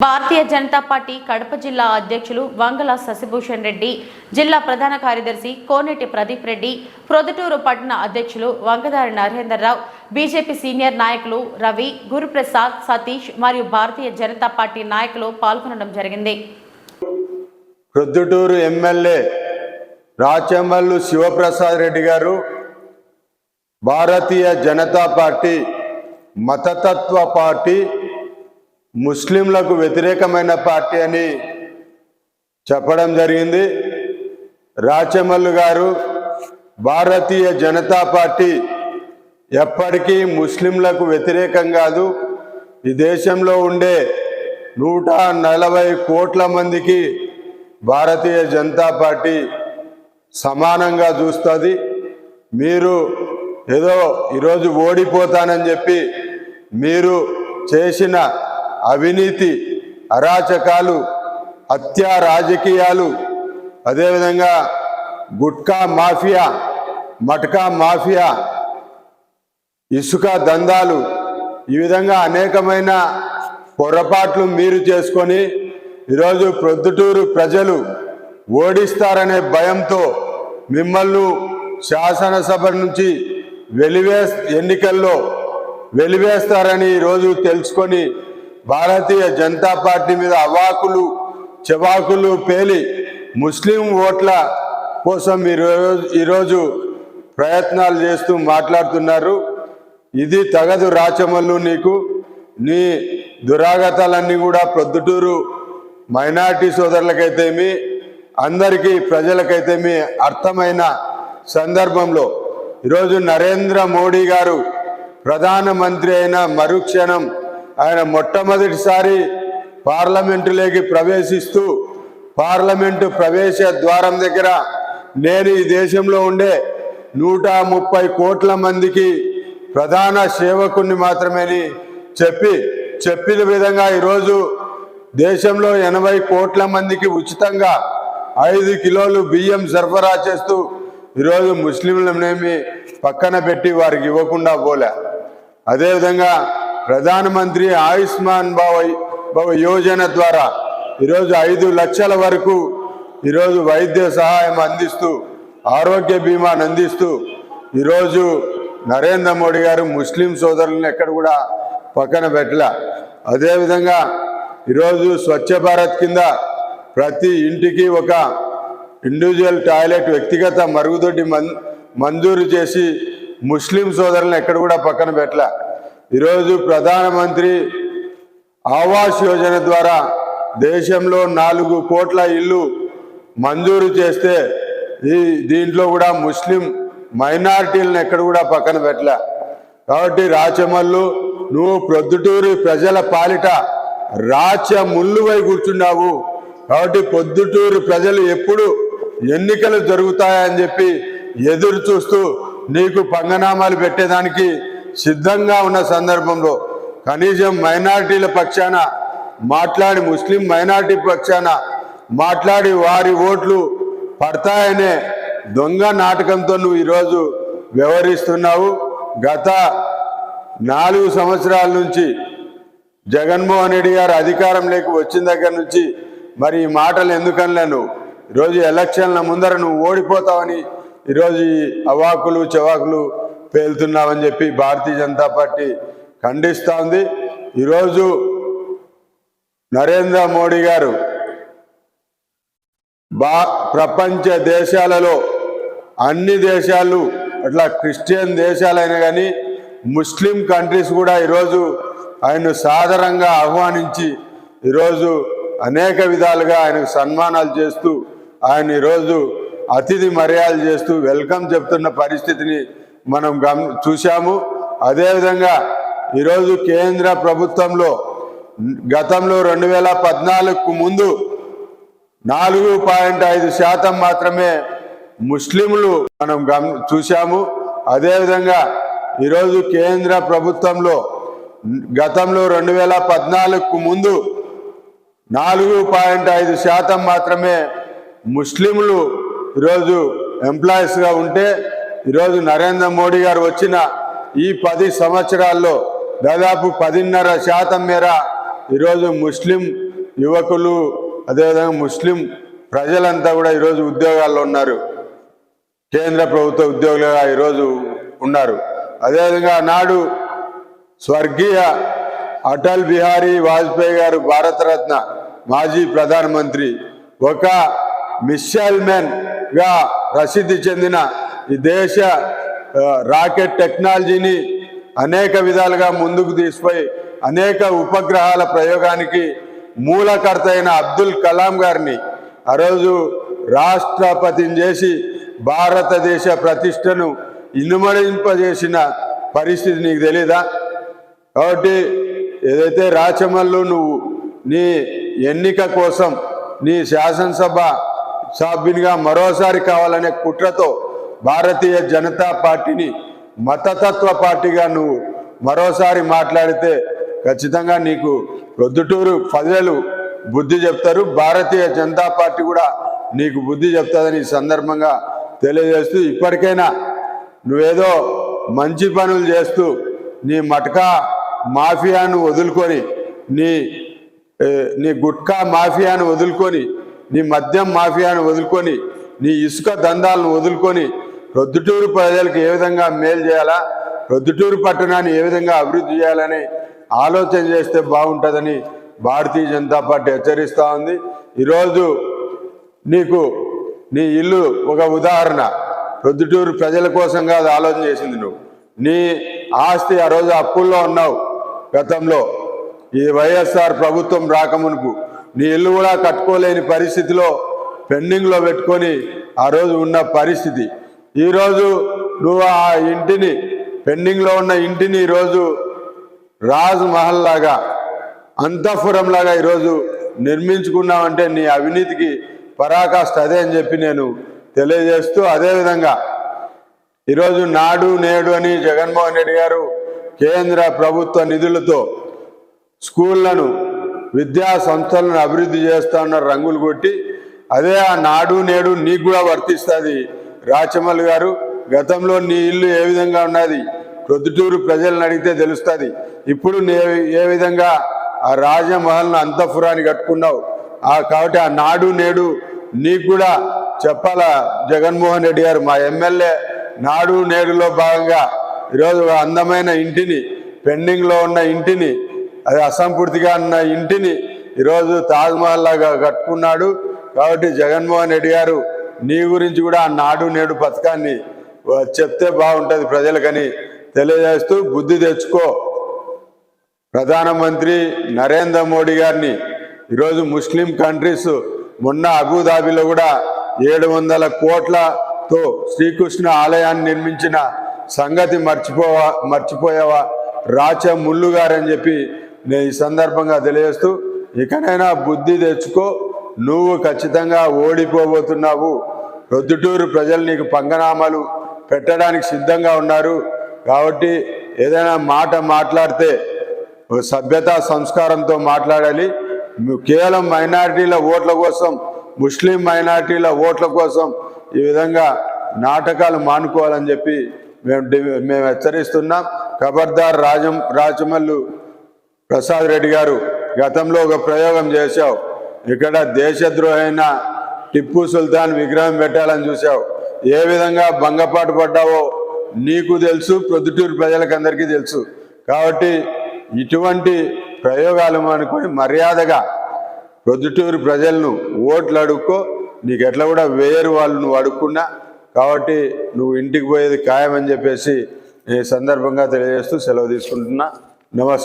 భారతీయ Janata party Kadapa జిల్లా అధ్యక్షులు వంగల శశిభూషణ్ రెడ్డి జిల్లా ప్రధాన కార్యదర్శి కోనేటి ప్రదీప్ రెడ్డి ప్రొద్దుటూరు పట్టణ అధ్యక్షులు వంగదారి నరేందర్రావు బీజేపీ సీనియర్ నాయకులు రవి గురుప్రసాద్ సతీష్ మరియు భారతీయ జనతా పార్టీ నాయకులు పాల్గొనడం జరిగింది. ప్రొద్దుటూరు ఎమ్మెల్యే రాచెమ్మల్లు శివప్రసాద్ రెడ్డి గారు భారతీయ జనతా పార్టీ మతతత్వ పార్టీ ముస్లింలకు వ్యతిరేకమైన పార్టీ అని చెప్పడం జరిగింది. రాచెమల్లు గారు భారతీయ జనతా పార్టీ ఎప్పటికీ ముస్లింలకు వ్యతిరేకం కాదు. ఈ దేశంలో ఉండే నూట నలభై కోట్ల మందికి భారతీయ జనతా పార్టీ సమానంగా చూస్తుంది. మీరు ఏదో ఈరోజు ఓడిపోతానని చెప్పి మీరు చేసిన అవినీతి అరాచకాలు హత్యా రాజకీయాలు అదేవిధంగా గుట్కా మాఫియా మట్కా మాఫియా ఇసుక దందాలు ఈ విధంగా అనేకమైన పొరపాట్లు మీరు చేసుకొని ఈరోజు ప్రొద్దుటూరు ప్రజలు ఓడిస్తారనే భయంతో మిమ్మల్ని శాసనసభ నుంచి వెలివే ఎన్నికల్లో వెలివేస్తారని ఈరోజు తెలుసుకొని భారతీయ జనతా పార్టీ మీద అవాకులు చెవాకులు పేలి ముస్లిం ఓట్ల కోసం ఈరోజు ఈరోజు ప్రయత్నాలు చేస్తూ మాట్లాడుతున్నారు. ఇది తగదు రాచమల్లు నీకు. నీ దురాగతాలన్నీ కూడా ప్రొద్దుటూరు మైనార్టీ సోదరులకైతేమి అందరికీ ప్రజలకైతేమి అర్థమైన సందర్భంలో ఈరోజు నరేంద్ర మోడీ గారు ప్రధానమంత్రి అయిన మరుక్షణం ఆయన మొట్టమొదటిసారి పార్లమెంటులోకి ప్రవేశిస్తూ పార్లమెంటు ప్రవేశ ద్వారం దగ్గర నేను ఈ దేశంలో ఉండే నూట ముప్పై కోట్ల మందికి ప్రధాన సేవకుణ్ణి మాత్రమేని చెప్పి చెప్పిన విధంగా ఈరోజు దేశంలో ఎనభై కోట్ల మందికి ఉచితంగా ఐదు కిలోలు బియ్యం సరఫరా చేస్తూ ఈరోజు ముస్లింలనేమి పక్కన పెట్టి వారికి ఇవ్వకుండా పోలే. అదేవిధంగా ప్రధానమంత్రి ఆయుష్మాన్ భవ భవ యోజన ద్వారా ఈరోజు ఐదు లక్షల వరకు ఈరోజు వైద్య సహాయం అందిస్తూ ఆరోగ్య బీమాను అందిస్తూ ఈరోజు నరేంద్ర మోడీ గారు ముస్లిం సోదరులను ఎక్కడ కూడా పక్కన పెట్టలే. అదేవిధంగా ఈరోజు స్వచ్ఛ భారత్ కింద ప్రతి ఇంటికి ఒక ఇండివిజువల్ టాయిలెట్ వ్యక్తిగత మరుగుదొడ్డి మం మంజూరు చేసి ముస్లిం సోదరులను ఎక్కడ కూడా పక్కన పెట్టలే. ఈరోజు ప్రధానమంత్రి ఆవాస్ యోజన ద్వారా దేశంలో నాలుగు కోట్ల ఇల్లు మంజూరు చేస్తే ఈ దీంట్లో కూడా ముస్లిం మైనారిటీలను ఎక్కడ కూడా పక్కన పెట్టలే. కాబట్టి రాచమల్లు నువ్వు ప్రొద్దుటూరి ప్రజల పాలిట రాచ ముల్లువై కూర్చున్నావు కాబట్టి పొద్దుటూరు ప్రజలు ఎప్పుడు ఎన్నికలు జరుగుతాయని చెప్పి ఎదురు చూస్తూ నీకు పంగనామాలు పెట్టేదానికి సిద్ధంగా ఉన్న సందర్భంలో కనీసం మైనార్టీల పక్షాన మాట్లాడి ముస్లిం మైనార్టీ పక్షాన మాట్లాడి వారి ఓట్లు పడతాయనే దొంగ నాటకంతో నువ్వు ఈరోజు వ్యవహరిస్తున్నావు. గత నాలుగు సంవత్సరాల నుంచి జగన్మోహన్ రెడ్డి గారు అధికారంలోకి వచ్చిన దగ్గర నుంచి మరి ఈ మాటలు ఎందుకనలేను ఈరోజు ఎలక్షన్ల ముందర నువ్వు ఓడిపోతావని ఈరోజు ఈ అవాకులు చవాకులు పేలుతున్నామని చెప్పి భారతీయ జనతా పార్టీ ఖండిస్తోంది. ఈరోజు నరేంద్ర మోడీ గారు బా ప్రపంచ దేశాలలో అన్ని దేశాలు అట్లా క్రిస్టియన్ దేశాలైనా కానీ ముస్లిం కంట్రీస్ కూడా ఈరోజు ఆయన్ను సాదరంగా ఆహ్వానించి ఈరోజు అనేక విధాలుగా ఆయనకు సన్మానాలు చేస్తూ ఆయన ఈరోజు అతిథి మర్యాదలు చేస్తూ వెల్కమ్ చెప్తున్న పరిస్థితిని మనం గమ చూశాము. అదేవిధంగా ఈరోజు కేంద్ర ప్రభుత్వంలో గతంలో రెండు వేల పద్నాలుగుకు ముందు నాలుగు పాయింట్ ఐదు శాతం మాత్రమే ముస్లింలు మనం గమ చూశాము. అదేవిధంగా ఈరోజు కేంద్ర ప్రభుత్వంలో గతంలో రెండు వేల పద్నాలుగుకు ముందు నాలుగు పాయింట్ ఐదు శాతం మాత్రమే ముస్లింలు ఈరోజు ఎంప్లాయీస్గా ఉంటే ఈరోజు నరేంద్ర మోడీ గారు వచ్చిన ఈ పది సంవత్సరాల్లో దాదాపు పదిన్నర శాతం మేర ఈరోజు ముస్లిం యువకులు అదేవిధంగా ముస్లిం ప్రజలంతా కూడా ఈరోజు ఉద్యోగాల్లో ఉన్నారు. కేంద్ర ప్రభుత్వ ఉద్యోగులుగా ఈరోజు ఉన్నారు. అదేవిధంగా నాడు స్వర్గీయ అటల్ బిహారీ వాజ్పేయి గారు భారతరత్న మాజీ ప్రధానమంత్రి ఒక మిస్సైల్గా ప్రసిద్ధి చెందిన ఈ దేశ రాకెట్ టెక్నాలజీని అనేక విధాలుగా ముందుకు తీసుకుపోయి అనేక ఉపగ్రహాల ప్రయోగానికి మూలకర్త అయిన అబ్దుల్ కలాం గారిని ఆ రోజు రాష్ట్రపతిని చేసి భారతదేశ ప్రతిష్టను ఇనుమడింపజేసిన పరిస్థితి నీకు తెలీదా? కాబట్టి ఏదైతే రాచమల్లు నువ్వు నీ ఎన్నిక కోసం నీ శాసనసభ సభ్యునిగా మరోసారి కావాలనే కుట్రతో భారతీయ జనతా పార్టీని మతతత్వ పార్టీగా నువ్వు మరోసారి మాట్లాడితే ఖచ్చితంగా నీకు ప్రొద్దుటూరు ప్రజలు బుద్ధి చెప్తారు. భారతీయ జనతా పార్టీ కూడా నీకు బుద్ధి చెప్తుందని ఈ సందర్భంగా తెలియజేస్తూ ఇప్పటికైనా నువ్వేదో మంచి పనులు చేస్తూ నీ మటకా మాఫియాను వదులుకొని నీ నీ గుట్కా మాఫియాను వదులుకొని నీ మద్యం మాఫియాను వదులుకొని నీ ఇసుక దందాలను వదులుకొని ప్రొద్దుటూరు ప్రజలకు ఏ విధంగా మేలు చేయాలా ప్రొద్దుటూరు పట్టణాన్ని ఏ విధంగా అభివృద్ధి చేయాలని ఆలోచన చేస్తే బాగుంటుందని భారతీయ జనతా పార్టీ హెచ్చరిస్తూ ఉంది. ఈరోజు నీకు నీ ఇల్లు ఒక ఉదాహరణ. ప్రొద్దుటూరు ప్రజల కోసం కాదు ఆలోచన చేసింది నువ్వు. నీ ఆస్తి ఆ రోజు అప్పుల్లో ఉన్నావు గతంలో. ఈ వైఎస్ఆర్ ప్రభుత్వం రాకమునుకు నీ ఇల్లు కూడా కట్టుకోలేని పరిస్థితిలో పెండింగ్లో పెట్టుకొని ఆ రోజు ఉన్న పరిస్థితి. ఈరోజు నువ్వు ఆ ఇంటిని పెండింగ్లో ఉన్న ఇంటిని ఈరోజు రాజ్ మహల్ లాగా అంతఃపురం లాగా ఈరోజు నిర్మించుకున్నావంటే నీ అవినీతికి పరాకాష్ట అదే అని చెప్పి నేను తెలియజేస్తూ అదేవిధంగా ఈరోజు నాడు నేడు అని జగన్మోహన్ రెడ్డి గారు కేంద్ర ప్రభుత్వ నిధులతో స్కూళ్ళను విద్యా సంస్థలను అభివృద్ధి చేస్తా ఉన్న రంగులు కొట్టి. అదే ఆ నాడు నేడు నీకు కూడా వర్తిస్తుంది రాచమల్ గారు గతంలో నీ ఇల్లు ఏ విధంగా ఉన్నది? ప్రొద్దుటూరు ప్రజలను అడిగితే తెలుస్తుంది. ఇప్పుడు నీ ఏ విధంగా ఆ రాజమహల్ను అంతఃపురాన్ని కట్టుకున్నావు? ఆ కాబట్టి ఆ నాడు నేడు నీకు కూడా చెప్పాలా జగన్మోహన్ రెడ్డి గారు? మా ఎమ్మెల్యే నాడు నేడులో భాగంగా ఈరోజు అందమైన ఇంటిని పెండింగ్లో ఉన్న ఇంటిని అది అసంపూర్తిగా ఉన్న ఇంటిని ఈరోజు తాజ్మహల్ లాగా కట్టుకున్నాడు. కాబట్టి జగన్మోహన్ రెడ్డి గారు నీ గురించి కూడా నాడు నేడు పథకాన్ని చెప్తే బాగుంటుంది ప్రజలకని తెలియజేస్తూ బుద్ధి తెచ్చుకో. ప్రధానమంత్రి నరేంద్ర మోడీ గారిని ఈరోజు ముస్లిం కంట్రీస్ మొన్న అబుదాబిలో కూడా ఏడు వందల కోట్లతో శ్రీకృష్ణ ఆలయాన్ని నిర్మించిన సంగతి మర్చిపోవా మర్చిపోయావా? రాచా ముల్లు గారని చెప్పి నేను ఈ సందర్భంగా తెలియజేస్తూ ఇకనైనా బుద్ధి తెచ్చుకో. నువ్వు ఖచ్చితంగా ఓడిపోబోతున్నావు. ప్రొద్దుటూరు ప్రజలు నీకు పంగనామాలు పెట్టడానికి సిద్ధంగా ఉన్నారు. కాబట్టి ఏదైనా మాట మాట్లాడితే సభ్యతా సభ్యత సంస్కారంతో మాట్లాడాలి. కేవలం మైనారిటీల ఓట్ల కోసం ముస్లిం మైనారిటీల ఓట్ల కోసం ఈ విధంగా నాటకాలు మానుకోవాలని చెప్పి మేము మేము హెచ్చరిస్తున్నాం. ఖబర్దార్ రాజం రాజమల్లు ప్రసాద్ రెడ్డి గారు గతంలో ఒక ప్రయోగం చేశావు. ఇక్కడ దేశద్రోహైన టిప్పు సుల్తాన్ విగ్రహం పెట్టాలని చూశావు. ఏ విధంగా భంగపాటు పడ్డావో నీకు తెలుసు ప్రొద్దుటూరు ప్రజలకందరికీ తెలుసు. కాబట్టి ఇటువంటి ప్రయోగాలు అనుకుని మర్యాదగా ప్రొద్దుటూరు ప్రజలను ఓట్లు అడుక్కో నీకు ఎట్లా కూడా వేయరు వాళ్ళు నువ్వు అడుక్కున్నా. కాబట్టి నువ్వు ఇంటికి పోయేది ఖాయమని చెప్పేసి ఈ సందర్భంగా తెలియజేస్తూ సెలవు తీసుకుంటున్నా. నమస్కారం.